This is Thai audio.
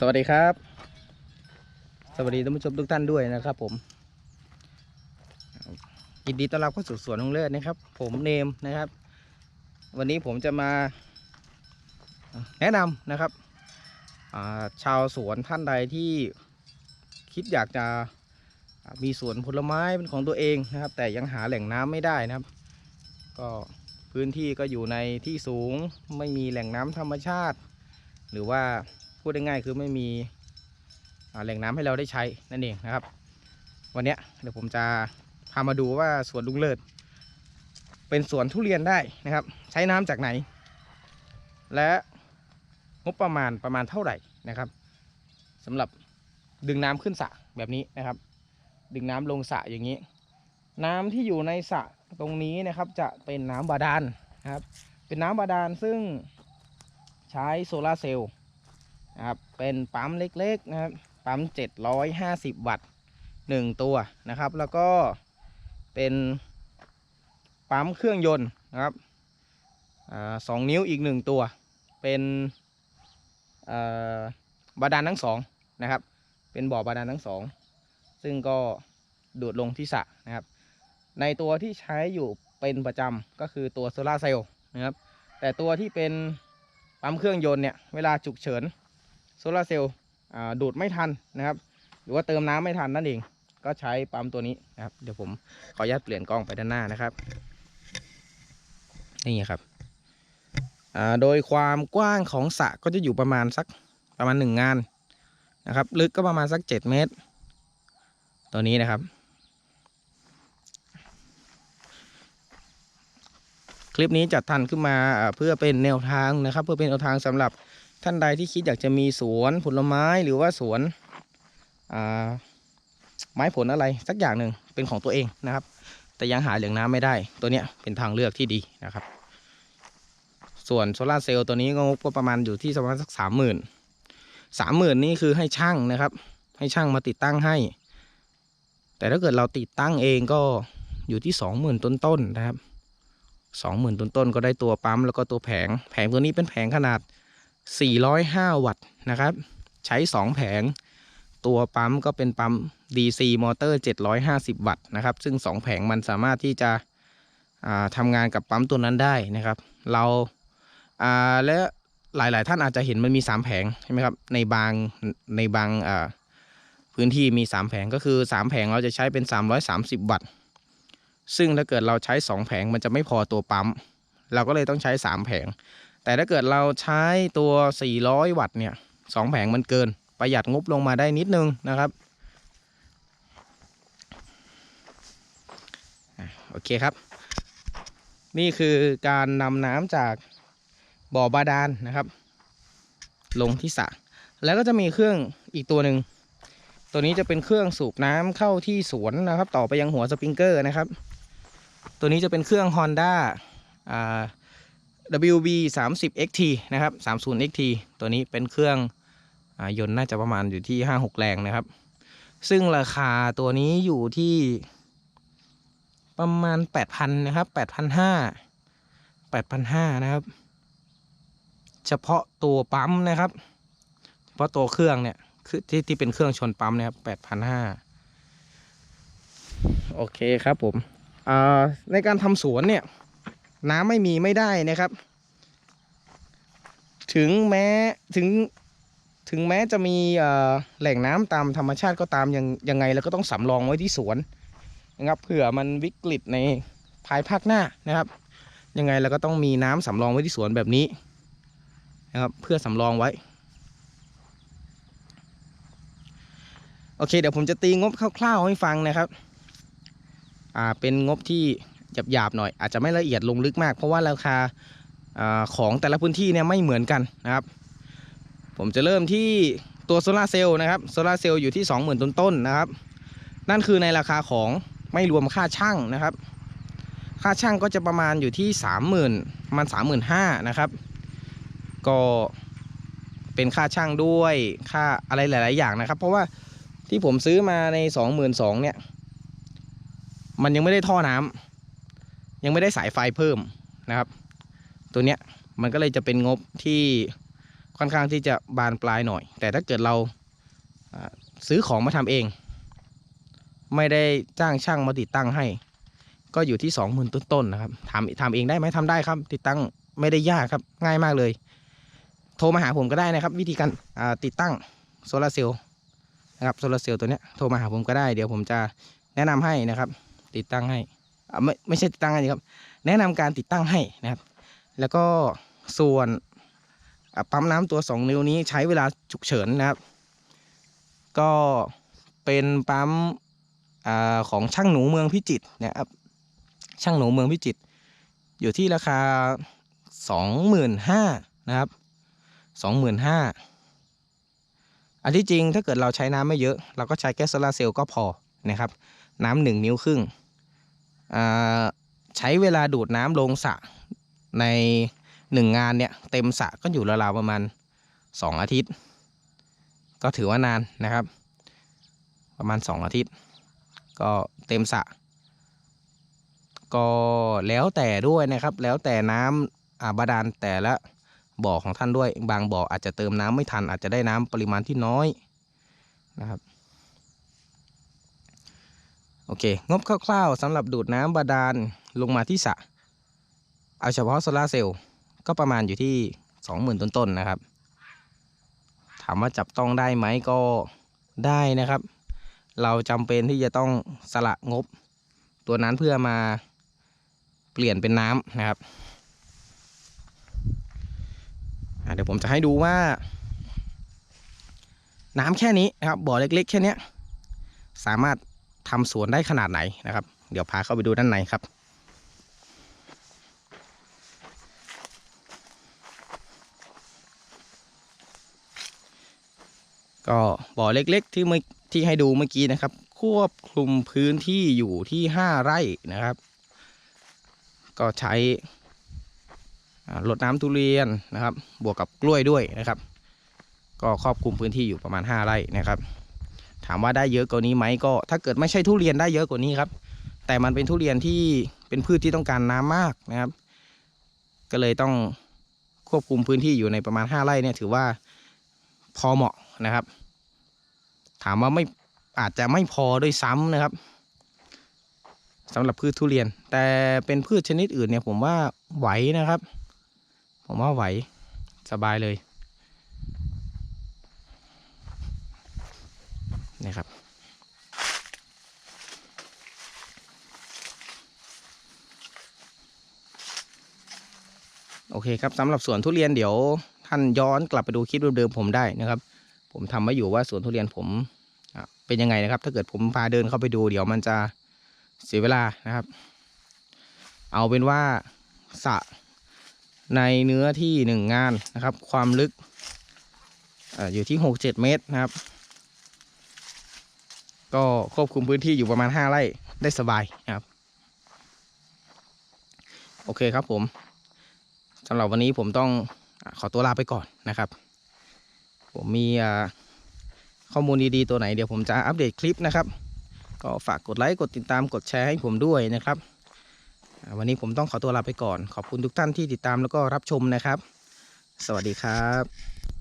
สวัสดีครับ สวัสดีท่านผู้ชมทุกท่านด้วยนะครับผมยินดีต้อนรับเข้าสู่สวนของเลิศนะครับ ผมเนมนะครับ วันนี้ผมจะมาแนะนำนะครับชาวสวนท่านใดที่คิดอยากจะมีสวนผลไม้เป็นของตัวเองนะครับ แต่ยังหาแหล่งน้ำไม่ได้นะครับ ก็พื้นที่ก็อยู่ในที่สูงไม่มีแหล่งน้ำธรรมชาติ หรือว่า พูดง่ายๆคือไม่มีแหล่งน้ำให้เราได้ใช้นั่นเองนะครับ วันนี้เดี๋ยวผมจะพามาดูว่าสวนลุงเลิศ เป็นสวนทุเรียนได้นะครับ ใช้น้ำจากไหน และงบประมาณประมาณเท่าไหร่นะครับสำหรับดึงน้ำขึ้นสระแบบนี้นะครับ ดึงน้ำลงสระอย่างนี้ น้ำที่อยู่ในสระตรงนี้นะครับจะเป็นน้ำบาดาลนะครับ เป็นน้ำบาดาลซึ่งใช้โซลาร์เซลล์ นะครับเป็นปั๊มเล็กๆนะครับปั๊ม 750 วัตต์ 1 ตัวนะครับ แล้วก็เป็นปั๊มเครื่องยนต์นะครับอสองนิ้วอีก 1 ตัว เป็นบาดาลทั้งสองนะครับ เป็นบ่อบาดาลทั้งสองซึ่งก็ดูดลงที่สระนะครับ ในตัวที่ใช้อยู่เป็นประจำก็คือตัวโซลาเซลล์นะครับ แต่ตัวที่เป็นปั๊มเครื่องยนต์เนี่ย เวลาฉุกเฉิน โซลาร์เซลล์ดูดไม่ทันนะครับ หรือว่าเติมน้ำไม่ทันนั่นเอง ก็ใช้ปั๊มตัวนี้นะครับ เดี๋ยวผมขออนุญาตเปลี่ยนกล้องไปด้านหน้านะครับ นี่ครับโดยความกว้างของสระก็จะอยู่ประมาณสักประมาณหนึ่งงานนะครับ ลึกก็ประมาณสักเจ็ดเมตร ตัวนี้นะครับ คลิปนี้จัดทันขึ้นมาอ่าเพื่อเป็นแนวทางนะครับ เพื่อเป็นแนวทางสำหรับ ท่านใดที่คิดอยากจะมีสวนผลไม้หรือว่าสวนไม้ผลอะไรสักอย่างหนึ่งเป็นของตัวเองนะครับ แต่ยังหาเหลืองน้ำไม่ได้ ตัวเนี้ยเป็นทางเลือกที่ดีนะครับ ส่วนโซลาเซลล์ตัวนี้ก็งบก็ประมาณอยู่ที่ประมาณสักสามหมื่นสามหมื่นนี่คือให้ช่างนะครับ ให้ช่างมาติดตั้งให้ แต่ถ้าเกิดเราติดตั้งเองก็อยู่ที่สองหมื่นต้นๆนะครับสองหมื่นต้นๆก็ได้ตัวปั๊มแล้วก็ตัวแผง แผงตัวนี้เป็นแผงขนาด 405 วัตต์นะครับ ใช้ 2 แผง ตัวปั๊มก็เป็นปั๊ม DC มอเตอร์ 750 วัตต์นะครับ ซึ่ง 2 แผงมันสามารถที่จะทำงานกับปั๊มตัวนั้นได้นะครับ เราอ่าและหลาย ๆ ท่านอาจจะเห็นมันมี 3 แผงใช่ไหมครับ ในบางในบางอ่าพื้นที่มี 3 แผงก็คือ 3 แผงเราจะใช้เป็น 330 วัตต์ ซึ่งถ้าเกิดเราใช้ 2 แผงมันจะไม่พอตัวปั๊ม เราก็เลยต้องใช้ 3 แผง แต่ถ้าเกิดเราใช้ตัว 400 วัตต์เนี่ยสองแผงมันเกิน ประหยัดงบลงมาได้นิดนึงนะครับ โอเคครับ นี่คือการนำน้ำจากบ่อบาดาลนะครับ ลงที่สระแล้วก็จะมีเครื่องอีกตัวหนึ่ง ตัวนี้จะเป็นเครื่องสูบน้ำเข้าที่สวนนะครับ ต่อไปยังหัวสปริงเกอร์นะครับ ตัวนี้จะเป็นเครื่อง Honda อ่า WB 30 XT นะครับ30 XT ตัวนี้เป็นเครื่องอยนต์น่าจะประมาณอยู่ที่ 5-6 แรงนะครับ ซึ่งราคาตัวนี้อยู่ที่ประมาณ 8,000 นะครับ8,500 8,500 นะครับ เฉพาะตัวปั๊มนะครับ เฉพาะตัวเครื่องเนี่ยคือที่ที่เป็นเครื่องชนปั๊มนะครับ8,500 โอเคครับผมอ่าในการทำสวนเนี่ย น้ำไม่มีไม่ได้นะครับ ถึงแม้ถึงถึงแม้จะมีแหล่งน้ำตามธรรมชาติก็ตามยังยังไงเราก็ต้องสำรองไว้ที่สวนนะครับเผื่อมันวิกฤตในภายภาคหน้านะครับ ยังไงเราก็ต้องมีน้ำสำรองไว้ที่สวนแบบนี้นะครับเพื่อสำรองไว้โอเคเดี๋ยวผมจะตีงบคร่าวๆให้ฟังนะครับ อ่าเป็นงบที่ หยาบๆหน่อย อาจจะไม่ละเอียดลงลึกมาก เพราะว่าราคาอของแต่ละพื้นที่เนี่ยไม่เหมือนกันนะครับ ผมจะเริ่มที่ตัวโซลาเซลล์นะครับโซลาเซลล์อยู่ที่ 20,000 ต้นๆนะครับ นั่นคือในราคาของไม่รวมค่าช่างนะครับ ค่าช่างก็จะประมาณอยู่ที่ 30,000ประมาณ35,000นะครับ ก็เป็นค่าช่างด้วยค่าอะไรหลาย ๆ อย่างนะครับ เพราะว่าที่ผมซื้อมาใน 22,000เนี่ยมันยังไม่ได้ท่อน้ำ ยังไม่ได้สายไฟเพิ่มนะครับ ตัวเนี้ยมันก็เลยจะเป็นงบที่ค่อนข้างที่จะบานปลายหน่อย แต่ถ้าเกิดเราซื้อของมาทำเอง ไม่ได้จ้างช่างมาติดตั้งให้ ก็อยู่ที่สองหมื่นต้นๆนะครับทำทำเองได้ไหมทำได้ครับ ติดตั้งไม่ได้ยากครับง่ายมากเลย โทรมาหาผมก็ได้นะครับ วิธีการติดตั้งโซลาร์เซลล์นะครับโซลาร์เซลล์ตัวเนี้ยโทรมาหาผมก็ได้เดี๋ยวผมจะแนะนำให้นะครับ ติดตั้งให้ ไม่ไม่ใช่ติดตั้งให้ครับ แนะนำการติดตั้งให้นะครับ แล้วก็ส่วนปั๊มน้ำตัว 2 นิ้วนี้ใช้เวลาฉุกเฉินนะครับ ก็เป็นปั๊มอของช่างหนูเมืองพิจิตรนะครับ ช่างหนูเมืองพิจิตรอยู่ที่ราคา 25,000นะครับ 25,000อันที่จริงถ้าเกิดเราใช้น้ำไม่เยอะ เราก็ใช้แก๊สโซลาเซลล์ก็พอนะครับ น้ำหนึ่งนิ้วครึ่ง ใช้เวลาดูดน้ำลงสระในหนึ่งงานเนี่ยเต็มสระก็อยู่ราวๆประมาณ 2 อาทิตย์ ก็ถือว่านานนะครับ ประมาณ 2 อาทิตย์ ก็เต็มสระก็แล้วแต่ด้วยนะครับ แล้วแต่น้ำอ่าบาดาลแต่ละบ่อของท่านด้วย บางบ่ออาจจะเติมน้ำไม่ทันอาจจะได้น้ำปริมาณที่น้อยนะครับ โอเค งบคร่าวๆสำหรับดูดน้ำบาดาลลงมาที่สระเอาเฉพาะโซลาเซลล์ก็ประมาณอยู่ที่ 20,000 ต้นๆนะครับ ถามว่าจับต้องได้ไหมก็ได้นะครับ เราจำเป็นที่จะต้องสละงบ ตัวนั้นเพื่อมาเปลี่ยนเป็นน้ำนะครับเดี๋ยวผมจะให้ดูว่า น้ำแค่นี้นะครับบ่อเล็กๆ แค่เนี้ยสามารถ ทำสวนได้ขนาดไหนนะครับ เดี๋ยวพาเข้าไปดูด้านในครับก็บ่อเล็กๆที่เมื่อที่ให้ดูเมื่อกี้นะครับ ควบคลุมพื้นที่อยู่ที่ 5 ไร่นะครับ ก็ใช้อ่ารดน้ำทุเรียนนะครับ บวกกับกล้วยด้วยนะครับ ก็ครอบคลุมพื้นที่อยู่ประมาณ 5 ไร่นะครับ ถามว่าได้เยอะกว่านี้ไหมก็ ถ้าเกิดไม่ใช่ทุเรียนได้เยอะกว่านี้ครับ แต่มันเป็นทุเรียนที่เป็นพืชที่ต้องการน้ำมากนะครับ ก็เลยต้องควบคุมพื้นที่อยู่ในประมาณ 5 ไร่เนี่ยถือว่าพอเหมาะนะครับ ถามว่าไม่อาจจะไม่พอด้วยซ้ำนะครับสำหรับพืชทุเรียน แต่เป็นพืชชนิดอื่นเนี่ยผมว่าไหวนะครับ ผมว่าไหวสบายเลย นี่ครับโอเคครับสำหรับสวนทุเรียนเดี๋ยวท่านย้อนกลับไปดูคลิปเดิมๆผมได้นะครับ ผมทำไว้อยู่ว่าสวนทุเรียนผมเป็นยังไงนะครับ ถ้าเกิดผมพาเดินเข้าไปดู เดี๋ยวมันจะเสียเวลานะครับ เอาเป็นว่าสะในเนื้อที่หนึ่งงานนะครับ ความลึกออยู่ที่หกเจ็ดเมตรนะครับ ก็ควบคุมพื้นที่อยู่ประมาณห้าไร่ได้สบายนะครับ โอเคครับผมสำหรับวันนี้ผมต้องขอตัวลาไปก่อนนะครับ ผมมีข้อมูลดีๆตัวไหนเดี๋ยวผมจะอัปเดตคลิปนะครับ ก็ฝากกดไลค์กดติดตามกดแชร์ให้ผมด้วยนะครับ วันนี้ผมต้องขอตัวลาไปก่อน ขอบคุณทุกท่านที่ติดตามแล้วก็รับชมนะครับ สวัสดีครับ